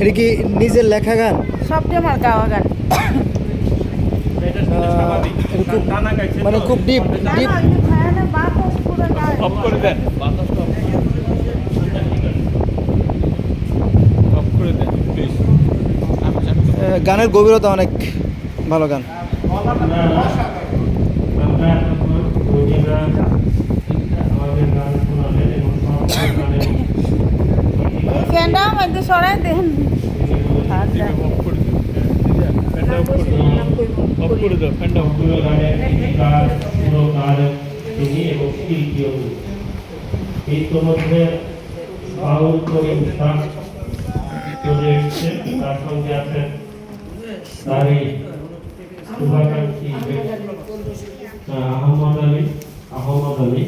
এটা কি নিজের লেখা গান? সবটা আমার গাওয়া গান। মানে খুব ডিপ ডিপ বাতাস করে দেন। বাতাস গান গভীরতা অনেক ভালো গান। তোমাদের বাউল করে উৎসাহ চলে এসছে তার সঙ্গে আছেন তার এই শুভাকাঙ্ক্ষী আহমদ আলী আহমদ আলী,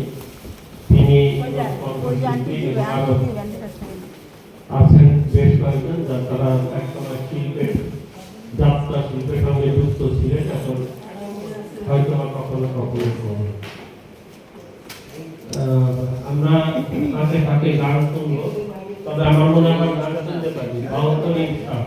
তিনি আছেন বেশ কয়েকজন যারা তারা একসময় শিল্পের, যাত্রা শিল্পের সঙ্গে যুক্ত ছিলেন, এখন হয়তো বা কখনো কখনো করবে। আমরা কাছে কাছে গান শুনব, তবে আমার মনে হয় গান শুনতে পারি বাউত্তরিক সাপ।